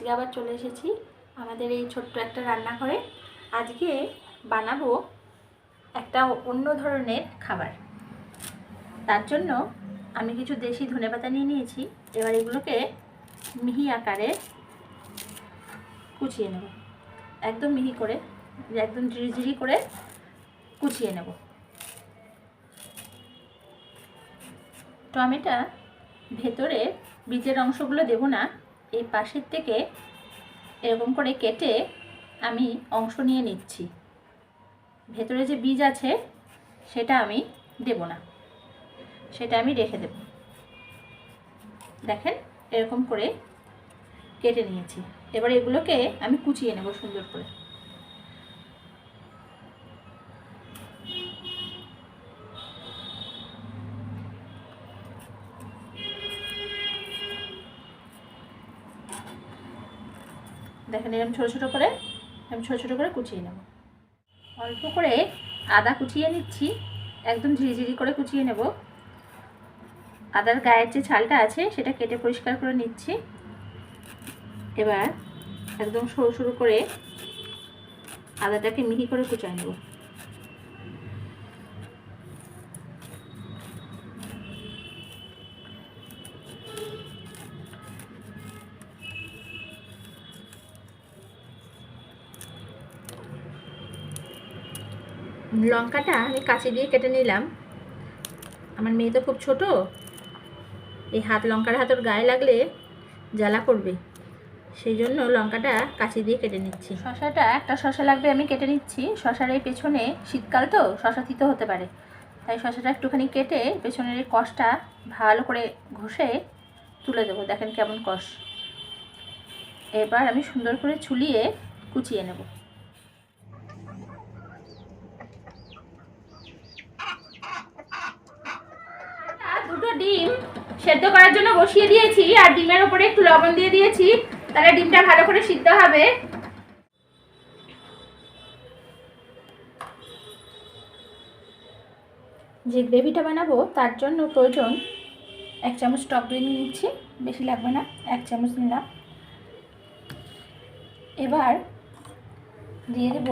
আজকে আবার চলে এসেছি আমাদের এই ছোট্ট একটা রান্নাঘরে। আজকে বানাবো একটা অন্য ধরনের খাবার। তার জন্য আমি কিছু দেশি ধনেপাতা নিয়ে নিয়েছি। এবার এগুলোকে মিহি আকারে কুচিয়ে নেব। একদম মিহি করে, একদম ঝিরিঝিরি করে কুচিয়ে নেব। টমেটো ভেতরে বীজের অংশগুলো দেব না এই পাশের থেকে এরকম করে কেটে আমি অংশ নিয়ে নিচ্ছি। ভেতরে যে বীজ আছে, সেটা আমি দেব না। সেটা আমি রেখে দেব। দেখেন, এরকম করে কেটে নিয়েছি। এবার এগুলোকে আমি কুচিয়ে নেব সুন্দর করে। দেখেন এরকম ছোটো ছোটো করে এরকম ছোটো ছোটো করে কুচিয়ে নেব। অল্প করে আদা কুচিয়ে নিচ্ছি, একদম ঝিরিঝিরি করে কুচিয়ে নেব। আদার গায়ের যে ছালটা আছে, সেটা কেটে পরিষ্কার করে নিচ্ছি। এবার একদম সরু সরু করে আদাটাকে মিহি করে কুচাই নেব। লঙ্কাটা আমি কাঁচি দিয়ে কেটে নিলাম। আমার মেয়ে তো খুব ছোট। এই হাত লঙ্কার হাতের গায়ে লাগলে জ্বালা করবে। সেই জন্য লঙ্কাটা কাঁচি দিয়ে কেটে নিচ্ছি। শশাটা, একটা শশা লাগবে আমি কেটে নিচ্ছি। শশার এই পেছনে শীতকাল তো, শশা তিতো হতে পারে। তাই শশাটা একটুখানি কেটে পেছনের এই কষটা ভালো করে ঘষে তুলে দেবো। দেখেন কেমন কষ। এবার আমি সুন্দর করে ছুলিয়ে কুচিয়ে নেব আর দুটো ডিম সেদ্ধ করার জন্য বসিয়ে দিয়েছি আর ডিমের উপরে একটু লবণ দিয়ে দিয়েছি। তাহলে ডিমটা ভালো করে সিদ্ধ হবে। যে গ্রেভিটা বানাবো, তার জন্য প্রয়োজন এক চামচ টক দই নিচ্ছি। বেশি লাগবে না, এক চামচ নিলাম। এবার দিয়ে দেব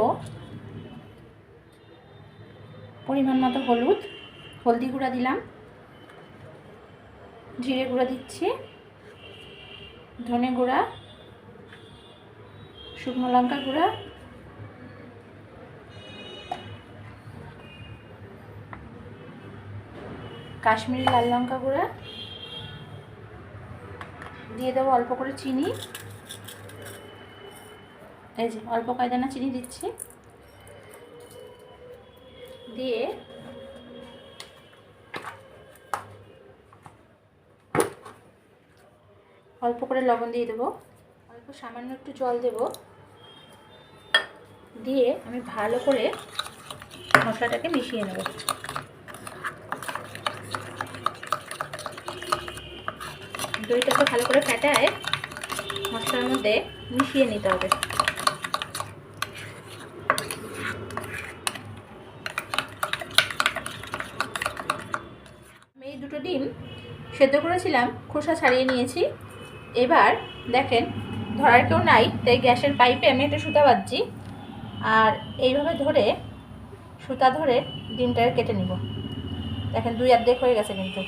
পরিমাণ মতো হলুদ। হলদি গুঁড়া দিলাম। জিরে গুঁড়া দিচ্ছি। ধনে গুঁড়া, শুকনো লঙ্কা গুঁড়া, কাশ্মীরি লাল লঙ্কা গুঁড়া, দিয়ে দেবো অল্প করে চিনি। এই যে অল্প কয়দানা চিনি দিচ্ছি। দিয়ে অল্প করে লবণ দিয়ে দেবো। অল্প সামান্য একটু জল দেব। দিয়ে আমি ভালো করে মশলাটাকে মিশিয়ে নেব। দইটাকে ভালো করে ফেটায় মশলার মধ্যে মিশিয়ে নিতে হবে। আমি এই দুটো ডিম সেদ্ধ করেছিলাম, খোসা ছাড়িয়ে নিয়েছি। এবার দেখেন, ধরার কেউ নাই, তাই গ্যাসের পাইপে আমি একটা সুতা বাঁধছি। আর এইভাবে ধরে সুতা ধরে ডিমটাকে কেটে নিব। দেখেন, দুই অর্ধেক হয়ে গেছে কিন্তু।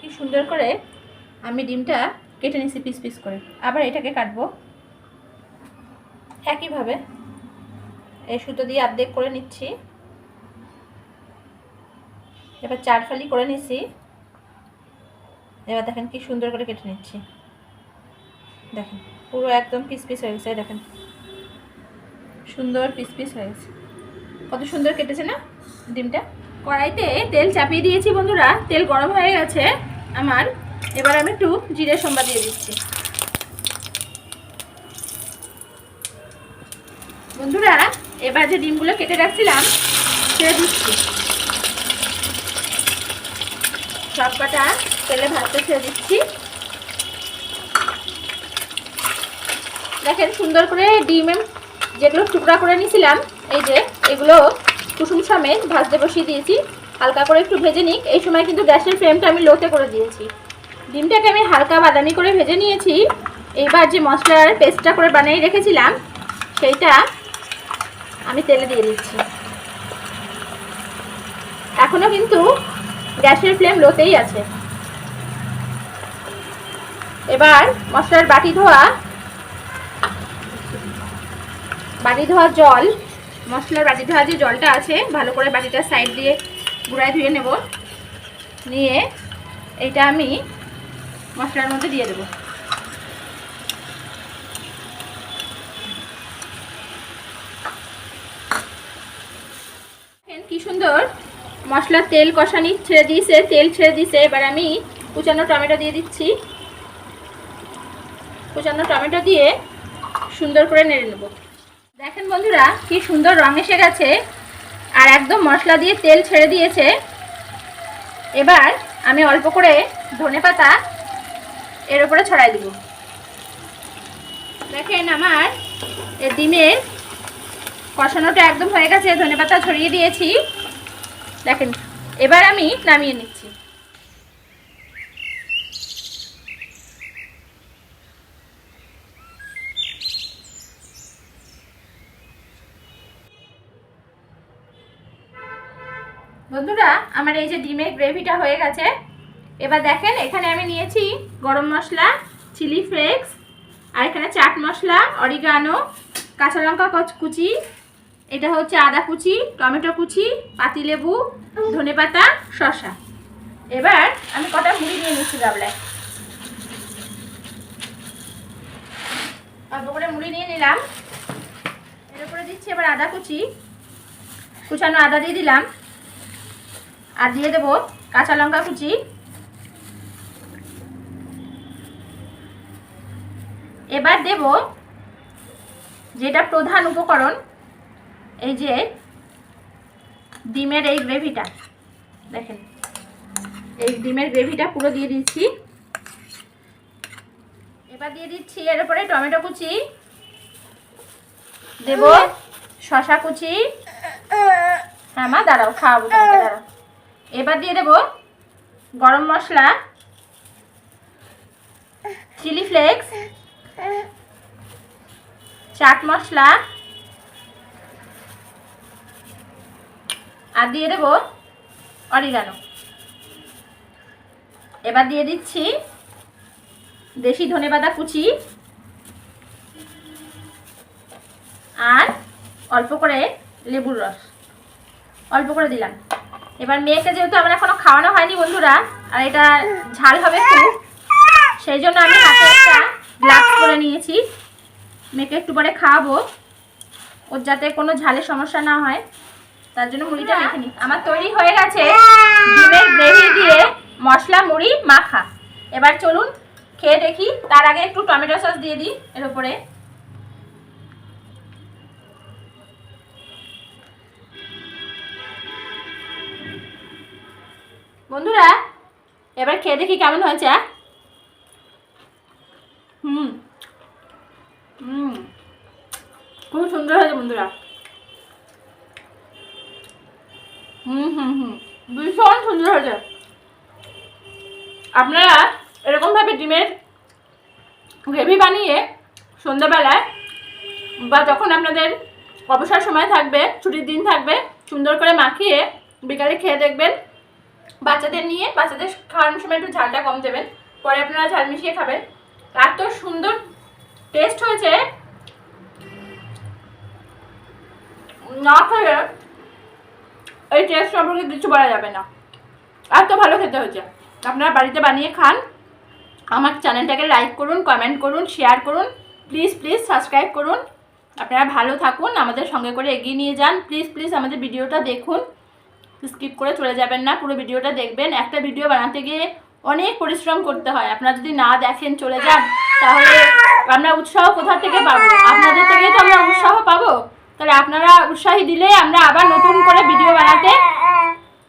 কি সুন্দর করে আমি ডিমটা কেটে নিছি পিস পিস করে। আবার এটাকে কাটবো। একইভাবে এই সুতো দিয়ে অর্ধেক করে নিচ্ছি। এবার চার ফালি করে নিছি। এবার দেখেন কি সুন্দর করে কেটে নিচ্ছি। দেখেন, পুরো একদম পিস পিস হয়ে গেছে দেখেন। সুন্দর পিস পিস হয়ে গেছে। কত সুন্দর কেটেছে না ডিমটা? কড়াইতে তেল চাপিয়ে দিয়েছি বন্ধুরা, তেল গরম হয়ে গেছে আমার। এবার আমি একটু জিরে সম্বা দিয়ে দিচ্ছি। বন্ধুরা, এবার যে ডিমগুলো কেটে রাখছিলাম ছেড়ে দিচ্ছি। সব কটা তেলে ভাজতে ছেড়ে দিচ্ছি। দেখেন সুন্দর করে ডিম যেগুলো টুকরা করে নিয়েছিলাম, এই যে এগুলো কুসুম সমেত ভাজতে বসিয়ে দিয়েছি। হালকা করে একটু ভেজে নিক। এই সময় কিন্তু গ্যাসের ফ্লেমটা আমি লোতে করে দিয়েছি। ডিমটাকে আমি হালকা বাদামি করে ভেজে নিয়েছি। এইবার যে মশলার পেস্টটা করে বানিয়ে রেখেছিলাম, সেইটা আমি তেলে দিয়ে দিচ্ছি। এখনও কিন্তু গ্যাসের ফ্লেম লোতেই আছে। এবার মশলার বাটি ধোয়া। বাটি ধোয়া জল। মশলার বাটি ধোয়া যে জলটা আছে, ভালো করে বাটিটা সাইড দিয়ে গুঁড়ায় ধুয়ে নেব। নিয়ে এটা আমি মশলার মধ্যে দিয়ে দেবো দেখেন কি সুন্দর মশলার তেল কষানি ছেড়ে দিয়েছে, তেল ছেড়ে দিয়েছে। এবার আমি কুচানো টমেটো দিয়ে দিচ্ছি। কুচানো টমেটো দিয়ে সুন্দর করে নেড়ে নেব। দেখেন বন্ধুরা, কি সুন্দর রং এসে গেছে আর একদম মশলা দিয়ে তেল ছেড়ে দিয়েছে। এবার আমি অল্প করে ধনে পাতা এর উপরে ছড়াই দিব। দেখেন আমার এ ডিমের কষানোটা একদম হয়ে গেছে, ধনে পাতা ছড়িয়ে দিয়েছি। দেখেন, এবার আমি নামিয়ে নিচ্ছি। বন্ধুরা, আমার এই যে ডিমের গ্রেভিটা হয়ে গেছে। এবার দেখেন, এখানে আমি নিয়েছি গরম মশলা, চিলি ফ্লেক্স, আর এখানে চাট মশলা, অরিগানো, কাঁচা লঙ্কা কুচি এটা হচ্ছে আদা কুচি, টমেটো কুচি পাতিলেবু ধনেপাতা শসা। এবার আমি কটা মুড়ি নিয়ে নিচ্ছি গাবলায়। অল্প করে মুড়ি নিয়ে নিলাম। এর উপরে দিচ্ছি এবার আদা কুচি। কুচানো আদা দিয়ে দিলাম। আর দিয়ে দেবো কাঁচা লঙ্কা কুচি। এবার দেব যেটা প্রধান উপকরণ এই যে ডিমের এই গ্রেভিটা, দেখেন। এই ডিমের গ্রেভিটা পুরো দিয়ে দিচ্ছি। এবার দিয়ে দিচ্ছি এর উপরে টমেটো কুচি। দেব শশা কুচি। হ্যাঁ মা, দাঁড়াও, খাওয়াবো দাঁড়াও। এবার দিয়ে দেব গরম মশলা। Chilli flakes. চাট মশলা। আর দিয়ে দেব অরিগানো। এবার দিয়ে দিচ্ছি দেশি ধনে ধনেপাতা কুচি আর অল্প করে লেবুর রস। অল্প করে দিলাম। এবার মেয়েকে যেহেতু আমার এখনও খাওয়ানো হয়নি বন্ধুরা, আর এটা ঝাল হবে সেই জন্য আমি হাতে একটা গ্লাভস করে নিয়েছি। মেয়েকে একটু পরে খাওয়াবো, ওর যাতে কোনো ঝালের সমস্যা না হয়। তার জন্য মুড়িটা মেখে নিই আমার তৈরি হয়ে গেছে ডিমের গ্রেভি দিয়ে মশলা মুড়ি মাখা। এবার চলুন খেয়ে দেখি। তার আগে একটু টমেটো সস দিয়ে দিই এর উপরে। বন্ধুরা এবার খেয়ে দেখি কেমন হয়েছে হুম। হুম। খুব সুন্দর হয়েছে বন্ধুরা। হুম হুম হুম। ভীষণ সুন্দর হয়েছে। আপনারা এরকমভাবে ডিমের গ্রেভি বানিয়ে সন্ধ্যাবেলায় বা যখন আপনাদের অবসর সময় থাকবে, ছুটির দিন থাকবে, সুন্দর করে মাখিয়ে বিকালে খেয়ে দেখবেন, বাচ্চাদের নিয়ে বাচ্চাদের খাওয়ানোর সময় একটু ঝালটা কম দেবেন, পরে আপনারা ঝাল মিশিয়ে খাবেন। এত সুন্দর টেস্ট হয়েছে। না খেলে এই টেস্ট সম্পর্কে কিছু বলা যাবে না। এত ভালো খেতে হয়েছে। আপনারা বাড়িতে বানিয়ে খান। আমার চ্যানেলটাকে লাইক করুন কমেন্ট করুন শেয়ার করুন। প্লিজ প্লিজ সাবস্ক্রাইব করুন। আপনারা ভালো থাকুন, আমাদের সঙ্গে করে এগিয়ে নিয়ে যান। প্লিজ প্লিজ আমাদের ভিডিওটা দেখুন। স্কিপ করে চলে যাবেন না, পুরো ভিডিওটা দেখবেন। একটা ভিডিও বানাতে গিয়ে অনেক পরিশ্রম করতে হয়। আপনারা যদি না দেখেন চলে যান, তাহলে আমরা উৎসাহ কোথা থেকে পাবো? আপনাদের থেকে তো আমরা উৎসাহ পাবো। তাহলে আপনারা উৎসাহী দিলে আমরা আবার নতুন করে ভিডিও বানাতে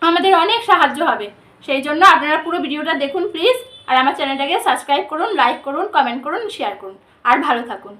আমাদের অনেক সাহায্য হবে। সেই জন্য আপনারা পুরো ভিডিওটা দেখুন প্লিজ আর আমার চ্যানেলটাকে সাবস্ক্রাইব করুন লাইক করুন কমেন্ট করুন শেয়ার করুন। আর ভালো থাকুন।